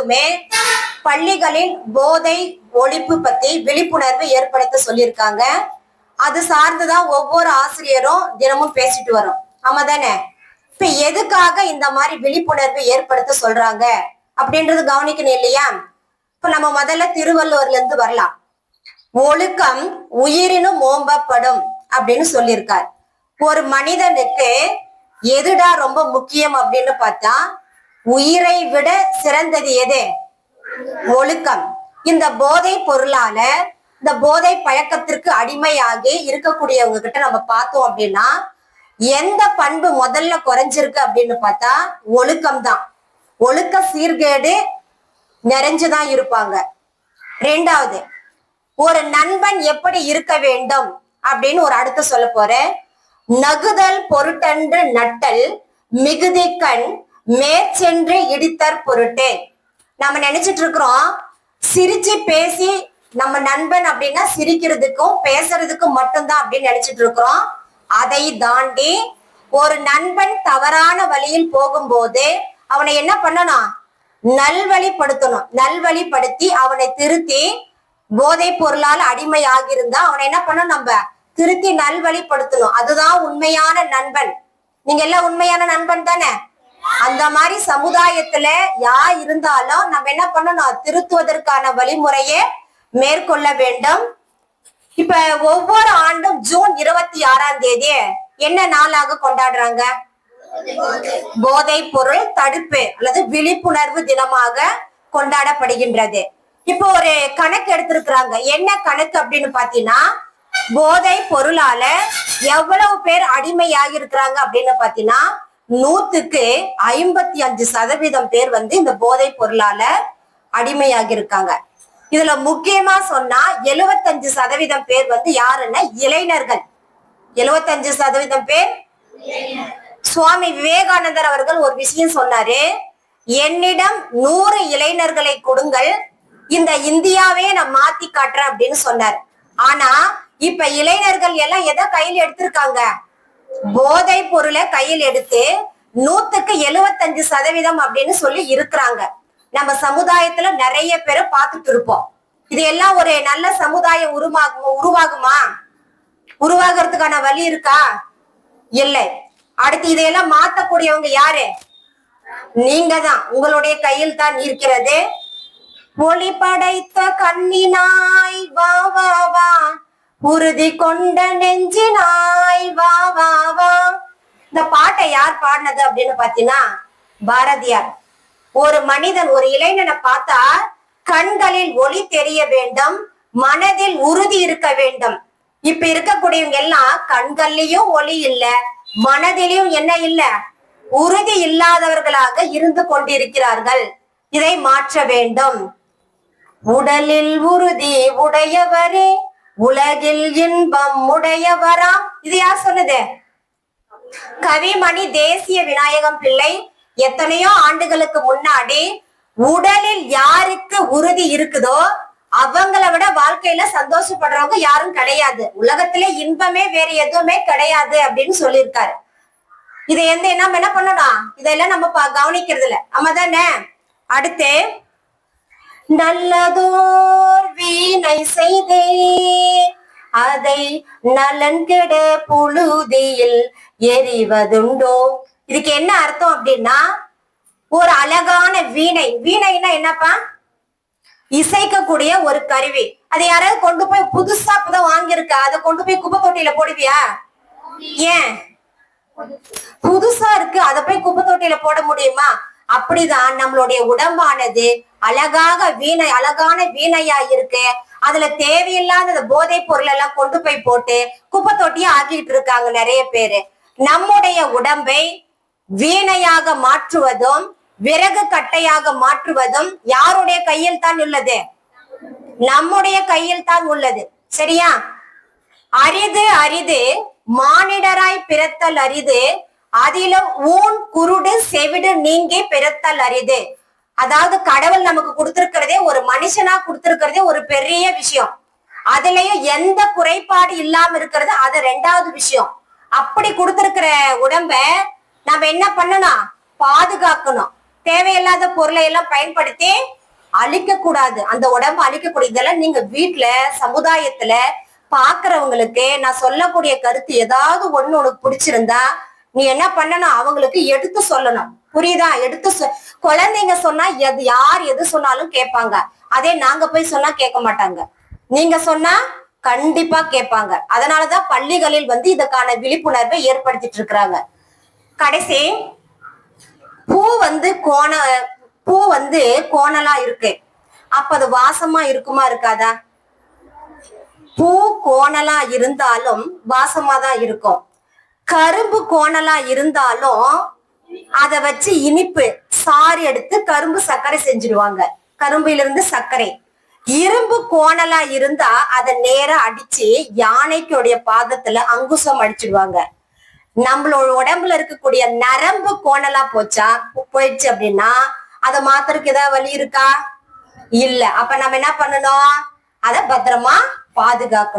ஆண்டுமே பள்ளிகளில் போதை ஒழிப்பு பத்தி விழிப்புணர்வு ஏற்படுத்த சொல்லியிருக்காங்க. அது சார்ந்துதான் ஒவ்வொரு ஆசிரியரும் தினமும் பேசிட்டு வரோம். ஆமா தானே இப்ப எதுக்காக இந்த மாதிரி விழிப்புணர்வு ஏற்படுத்த சொல்றாங்க? அப்படின்றது கவனிக்கணும் இல்லையா? இப்ப நம்ம முதல்ல திருவள்ளுவர்ல இருந்து வரலாம். ஒழுக்கம் உயிரினும் ஓம்பப்படும் அப்படின்னு சொல்லியிருக்கார். ஒரு மனிதனுக்கு எதுடா ரொம்ப முக்கியம் அப்படின்னு பார்த்தா உயிரை விட சிறந்தது எது? ஒழுக்கம். இந்த போதை பொருளால இந்த போதை பழக்கத்திற்கு அடிமையாகி இருக்கக்கூடியவங்க கிட்ட நம்ம பார்த்தோம் அப்படின்னா எந்த பண்பு முதல்ல குறைஞ்சிருக்கு அப்படின்னு பார்த்தா ஒழுக்கம் தான் ஒழுக்க சீர்கேடு நிறைஞ்சுதான் இருப்பாங்க. ரெண்டாவது ஒரு நண்பன் எப்படி இருக்க வேண்டும் அப்படின்னு ஒரு அடுத்து சொல்ல போறேன். நகுதல் பொருட்டன்று நட்டல் மிகுதி கண் மேற்சென்று இடித்தற் பொருட்டு. நம்ம நினைச்சிட்டு இருக்கிறோம் சிரிச்சு பேசி நம்ம நண்பன் அப்படின்னா சிரிக்கிறதுக்கும் பேசுறதுக்கும் மட்டும்தான் அப்படின்னு நினைச்சிட்டு இருக்கிறோம் அதை தாண்டி ஒரு நண்பன் தவறான வழியில் போகும்போது அவனை என்ன பண்ணணும்? நல்வழிப்படுத்தணும். நல்வழிப்படுத்தி அவனை திருத்தி போதை பொருளால் அடிமை ஆகியிருந்தா அவனை என்ன பண்ணணும் நம்ம? திருத்தி நல்வழிப்படுத்தணும். அதுதான் உண்மையான நண்பன். நீங்க எல்லாம் உண்மையான நண்பன் தானே? அந்த மாதிரி சமுதாயத்துல யார் இருந்தாலும் நம்ம என்ன பண்ணணும்? திருத்துவதற்கான வழிமுறையை மேற்கொள்ள வேண்டும். இப்ப ஒவ்வொரு ஆண்டும் ஜூன் இருபத்தி ஆறாம் தேதி என்ன நாளாக கொண்டாடுறாங்க? போதை பொருள் தடுப்பு அல்லது விழிப்புணர்வு தினமாக கொண்டாடப்படுகின்றது. இப்போ ஒரு கணக்கு எடுத்திருக்கிறாங்க. என்ன கணக்கு அப்படின்னு பாத்தீங்கன்னா போதை பொருளால எவ்வளவு பேர் அடிமையாகி இருக்கிறாங்க அப்படின்னு பாத்தீங்கன்னா நூத்துக்கு ஐம்பத்தி அஞ்சு சதவீதம் பேர் வந்து இந்த போதை பொருளால அடிமையாகி இருக்காங்க இதுல முக்கியமா சொன்னா எழுபத்தஞ்சு சதவீதம் பேர் வந்து யாருன்னா இளைஞர்கள். எழுபத்தஞ்சு சதவீதம் பேர்? சுவாமி விவேகானந்தர் அவர்கள் ஒரு விஷயம் சொன்னாரு. என்னிடம் நூறு இளைஞர்களை கொடுங்கள். இந்த இந்தியாவே நான் மாத்தி காட்டுறேன் அப்படின்னு சொன்னார். ஆனா இப்ப இளைஞர்கள் எல்லாம் எதை கையில் எடுத்திருக்காங்க? போதை பொருளை கையில் எடுத்து நூத்துக்கு எழுவத்தஞ்சு சதவீதம் அப்படின்னு சொல்லி இருக்கிறாங்க. நம்ம சமுதாயத்துல நிறைய பேரை பார்த்துட்டு இருப்போம். இது எல்லாம் ஒரு நல்ல சமுதாயம் உருவாகும் உருவாகுமா? உருவாகிறதுக்கான வழி இருக்கா? இல்லை. அடுத்து இதையெல்லாம் மாத்தக்கூடியவங்க யாரு? நீங்க தான் உங்களுடைய கையில் தான் இருக்கிறது. ஒளி படைத்த கண்ணினாய் வா வா வா. உறுதி கொண்ட நெஞ்சினாய் வா வா வா. இந்த பாட்டை யார் பாடினது அப்படின்னு பாத்தீங்கன்னா பாரதியார். ஒரு மனிதன் ஒரு இளைஞனை பார்த்தா கண்களில் ஒளி தெரிய வேண்டும் மனதில் உறுதி இருக்க வேண்டும். இப்ப இருக்கக்கூடியவங்க எல்லாம் கண்கள்லயும் ஒளி இல்ல மனதிலையும் என்ன இல்ல உறுதி இல்லாதவர்களாக இருந்து கொண்டிருக்கிறார்கள். இதை மாற்ற வேண்டும். உடலில் உறுதி உடையவரே உலகில் இன்பம் உடையவராம் இது யார் சொன்னது? கவிமணி தேசிய விநாயகம் பிள்ளை. எத்தனையோ ஆண்டுகளுக்கு முன்னாடி உடலில் யாருக்கு உறுதி இருக்குதோ அவங்கள விட வாழ்க்கையில சந்தோஷப்படுறவங்க யாரும் கிடையாது. உலகத்துல இன்பமே வேற எதுவுமே கிடையாது அப்படின்னு சொல்லியிருக்காரு. இதை எந்த நம்ம என்ன பண்ணணும்? இதெல்லாம் நம்ம கவனிக்கிறது இல்ல ஆமா தானே அடுத்து நல்லதோர் வீணை செய்தே அதை நலன் கெட புழுதியில் எறிவதுண்டோ? இதுக்கு என்ன அர்த்தம் அப்படின்னா ஒரு அழகான வீணை. வீணைன்னா என்னப்பா? இசைக்கக்கூடிய ஒரு கருவி. அதை யாராவது கொண்டு போய் புதுசா இப்பதான் வாங்கியிருக்க? அதை கொண்டு போய் குப்பை தொட்டியில போடுவியா? ஏன்? புதுசா இருக்கு. அதை போய் குப்பை தொட்டியில போட முடியுமா? அப்படிதான் நம்மளுடைய உடம்பானது. அழகாக வீணை அழகான வீணையா இருக்கு அதுல தேவையில்லாத போதை போதைப் பொருள் எல்லாம் கொண்டு போய் போட்டு குப்பை தொட்டியா ஆக்கிட்டு இருக்காங்க நிறைய பேரு. நம்முடைய உடம்பை வீணையாக மாற்றுவதும் விறகு கட்டையாக மாற்றுவதும் யாருடைய கையில் தான் உள்ளது? நம்முடைய கையில் தான் உள்ளது. சரியா? அரிது அரிது மானிடராய் பிறத்தல் அரிது. அதிலும் ஊன் குருடு செவிடு நீங்கி பிறத்தல் அரிது. அதாவது கடவுள் நமக்கு கொடுத்திருக்கிறதே ஒரு மனுஷனா கொடுத்திருக்கிறதே ஒரு பெரிய விஷயம். அதுலயும் எந்த குறைபாடு இல்லாம இருக்கிறது அது ரெண்டாவது விஷயம். அப்படி கொடுத்திருக்கிற உடம்ப நம்ம என்ன பண்ணணும்? பாதுகாக்கணும். தேவையில்லாத பொருளை எல்லாம் பயன்படுத்தி அழிக்க கூடாது. அந்த உடம்பு அழிக்க கூடாது. இதெல்லாம் நீங்க வீட்டுல சமுதாயத்துல பாக்குறவங்களுக்கு நான் சொல்லக்கூடிய கருத்து ஏதாவது ஒண்ணு உனக்கு பிடிச்சிருந்தா நீ என்ன பண்ணணும்? அவங்களுக்கு எடுத்து சொல்லணும். புரியுதா? எடுத்து சொ- குழந்தைங்க சொன்னா எது யார் எது சொன்னாலும் கேட்பாங்க. அதே நாங்க போய் சொன்னா கேட்க மாட்டாங்க. நீங்க சொன்னா கண்டிப்பா கேட்பாங்க. அதனாலதான் பள்ளிகளில் வந்து இதுக்கான விழிப்புணர்வை ஏற்படுத்திட்டு இருக்கிறாங்க. கடைசி பூ வந்து கோண பூ வந்து கோணலா இருக்கு. அப்ப அது வாசமா இருக்குமா இருக்காதா? பூ கோணலா இருந்தாலும் வாசமா தான் இருக்கும். கரும்பு கோணலா இருந்தாலும் அத வச்சு இனிப்பு சாறு எடுத்து கரும்பு சர்க்கரை செஞ்சிருவாங்க. கரும்புல இருந்து சர்க்கரை. இரும்பு கோணலா இருந்தா அதை நேரா அடிச்சு யானைக்குடைய பாதத்துல அங்குசம் அடிச்சிடுவாங்க. நம்மளோட உடம்புல இருக்கக்கூடிய நரம்பு கோணலா போச்சா போயிடுச்சு அப்படின்னா அதை மாத்திரக்கு ஏதாவது வழி இருக்கா? இல்ல. அப்ப நம்ம என்ன பண்ணணும்? அதை பத்திரமா பாதுகாக்கணும்.